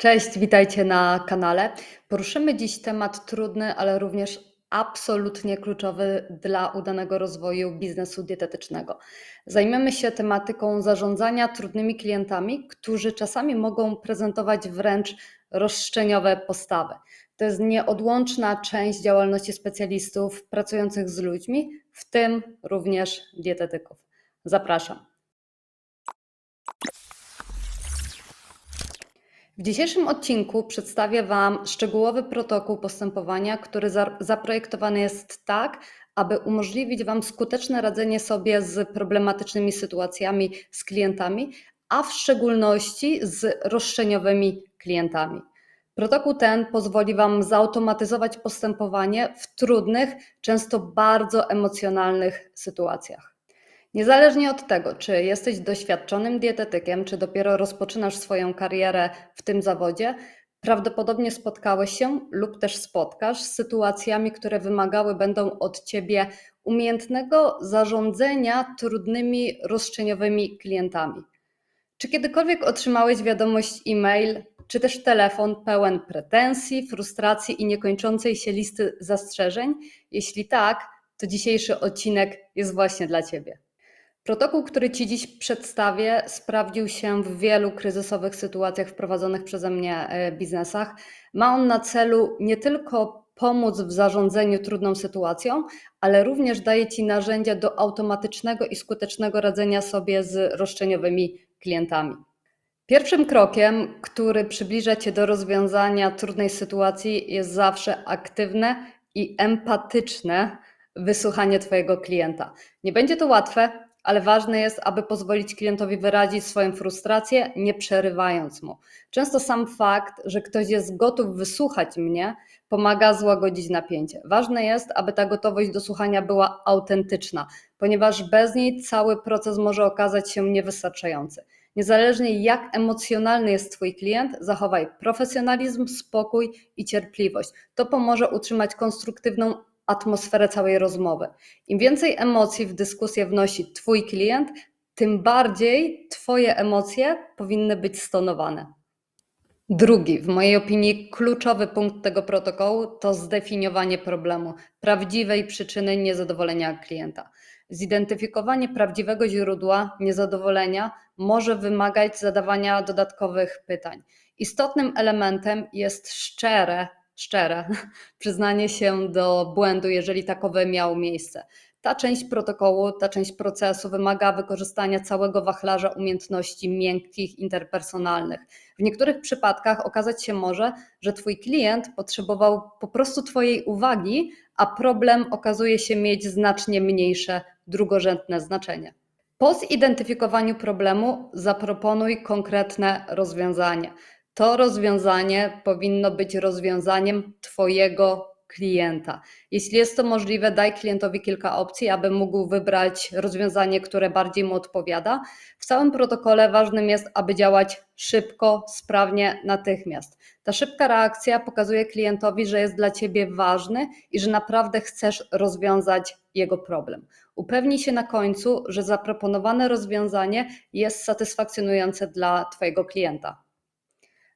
Cześć, witajcie na kanale. Poruszymy dziś temat trudny, ale również absolutnie kluczowy dla udanego rozwoju biznesu dietetycznego. Zajmiemy się tematyką zarządzania trudnymi klientami, którzy czasami mogą prezentować wręcz roszczeniowe postawy. To jest nieodłączna część działalności specjalistów pracujących z ludźmi, w tym również dietetyków. Zapraszam. W dzisiejszym odcinku przedstawię Wam szczegółowy protokół postępowania, który za, zaprojektowany jest tak, aby umożliwić Wam skuteczne radzenie sobie z problematycznymi sytuacjami z klientami, a w szczególności z roszczeniowymi klientami. Protokół ten pozwoli Wam zautomatyzować postępowanie w trudnych, często bardzo emocjonalnych sytuacjach. Niezależnie od tego, czy jesteś doświadczonym dietetykiem, czy dopiero rozpoczynasz swoją karierę w tym zawodzie, prawdopodobnie spotkałeś się lub też spotkasz z sytuacjami, które wymagały będą od ciebie umiejętnego zarządzania trudnymi, roszczeniowymi klientami. Czy kiedykolwiek otrzymałeś wiadomość e-mail, czy też telefon pełen pretensji, frustracji i niekończącej się listy zastrzeżeń? Jeśli tak, to dzisiejszy odcinek jest właśnie dla Ciebie. Protokół, który Ci dziś przedstawię, sprawdził się w wielu kryzysowych sytuacjach wprowadzonych przeze mnie e, biznesach. Ma on na celu nie tylko pomóc w zarządzaniu trudną sytuacją, ale również daje Ci narzędzia do automatycznego i skutecznego radzenia sobie z roszczeniowymi klientami. Pierwszym krokiem, który przybliża Cię do rozwiązania trudnej sytuacji, jest zawsze aktywne i empatyczne wysłuchanie Twojego klienta. Nie będzie to łatwe, ale ważne jest, aby pozwolić klientowi wyrazić swoją frustrację, nie przerywając mu. Często sam fakt, że ktoś jest gotów wysłuchać mnie, pomaga złagodzić napięcie. Ważne jest, aby ta gotowość do słuchania była autentyczna, ponieważ bez niej cały proces może okazać się niewystarczający. Niezależnie jak emocjonalny jest Twój klient, zachowaj profesjonalizm, spokój i cierpliwość. To pomoże utrzymać konstruktywną atmosferę całej rozmowy. Im więcej emocji w dyskusję wnosi Twój klient, tym bardziej Twoje emocje powinny być stonowane. Drugi, w mojej opinii, kluczowy punkt tego protokołu to zdefiniowanie problemu, prawdziwej przyczyny niezadowolenia klienta. Zidentyfikowanie prawdziwego źródła niezadowolenia może wymagać zadawania dodatkowych pytań. Istotnym elementem jest szczere szczere przyznanie się do błędu, jeżeli takowe miało miejsce. Ta część protokołu, ta część procesu wymaga wykorzystania całego wachlarza umiejętności miękkich, interpersonalnych. W niektórych przypadkach okazać się może, że Twój klient potrzebował po prostu Twojej uwagi, a problem okazuje się mieć znacznie mniejsze, drugorzędne znaczenie. Po zidentyfikowaniu problemu zaproponuj konkretne rozwiązanie to rozwiązanie powinno być rozwiązaniem Twojego klienta. Jeśli jest to możliwe, daj klientowi kilka opcji, aby mógł wybrać rozwiązanie, które bardziej mu odpowiada. W całym protokole ważnym jest, aby działać szybko, sprawnie, natychmiast. Ta szybka reakcja pokazuje klientowi, że jest dla ciebie ważny i że naprawdę chcesz rozwiązać jego problem. Upewnij się na końcu, że zaproponowane rozwiązanie jest satysfakcjonujące dla Twojego klienta.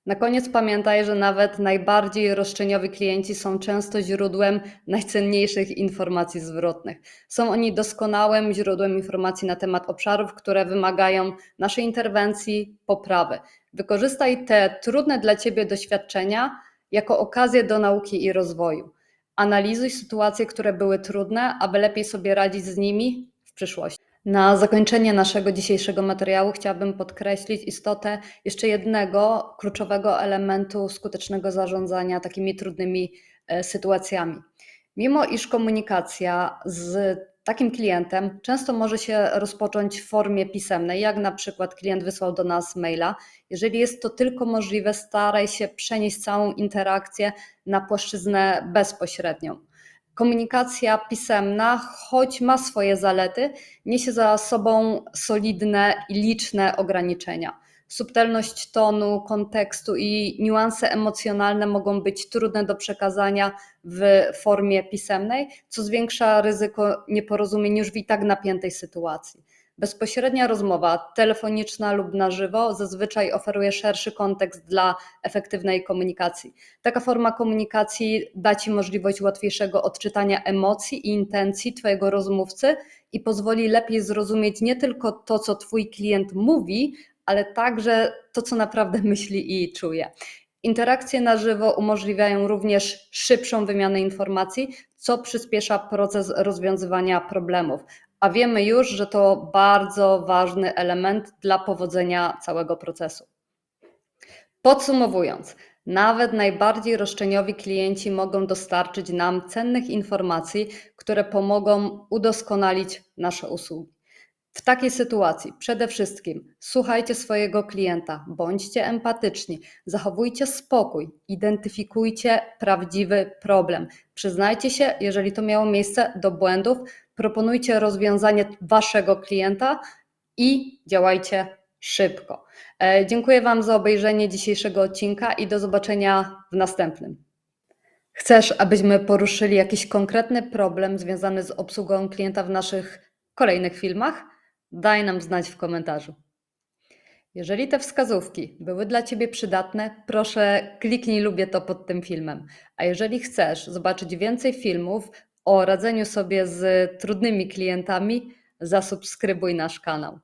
Na koniec pamiętaj, że nawet najbardziej roszczeniowi klienci są często źródłem najcenniejszych informacji zwrotnych. Są oni doskonałym źródłem informacji na temat obszarów, które wymagają naszej interwencji, poprawy. Wykorzystaj te trudne dla Ciebie doświadczenia jako okazję do nauki i rozwoju. Analizuj sytuacje, które były trudne, aby lepiej sobie radzić z nimi w przyszłości. Na zakończenie naszego dzisiejszego materiału chciałabym podkreślić istotę jeszcze jednego kluczowego elementu skutecznego zarządzania takimi trudnymi e, sytuacjami. Mimo iż komunikacja z takim klientem często może się rozpocząć w formie pisemnej, jak na przykład klient wysłał do nas maila. Jeżeli jest to tylko możliwe, staraj się przenieść całą interakcję na płaszczyznę bezpośrednią. Komunikacja pisemna, choć ma swoje zalety, niesie za sobą solidne i liczne ograniczenia. Subtelność tonu, kontekstu i niuanse emocjonalne mogą być trudne do przekazania w formie pisemnej, co zwiększa ryzyko nieporozumień już w i tak napiętej sytuacji. Bezpośrednia rozmowa telefoniczna lub na żywo zazwyczaj oferuje szerszy kontekst dla efektywnej komunikacji. Taka forma komunikacji da Ci możliwość łatwiejszego odczytania emocji i intencji Twojego rozmówcy i pozwoli lepiej zrozumieć nie tylko to, co Twój klient mówi, ale także to, co naprawdę myśli i czuje. Interakcje na żywo umożliwiają również szybszą wymianę informacji, co przyspiesza proces rozwiązywania problemów. A wiemy już, że to bardzo ważny element dla powodzenia całego procesu. Podsumowując, nawet najbardziej roszczeniowi klienci mogą dostarczyć nam cennych informacji, które pomogą udoskonalić nasze usługi. W takiej sytuacji przede wszystkim słuchajcie swojego klienta, bądźcie empatyczni, zachowujcie spokój, identyfikujcie prawdziwy problem. Przyznajcie się, jeżeli to miało miejsce, do błędów, proponujcie rozwiązanie waszego klienta i działajcie szybko. E, Dziękuję Wam za obejrzenie dzisiejszego odcinka i do zobaczenia w następnym. Chcesz, abyśmy poruszyli jakiś konkretny problem związany z obsługą klienta w naszych kolejnych filmach? Daj nam znać w komentarzu. Jeżeli te wskazówki były dla Ciebie przydatne, proszę kliknij lubię to pod tym filmem. A jeżeli chcesz zobaczyć więcej filmów o radzeniu sobie z trudnymi klientami, zasubskrybuj nasz kanał.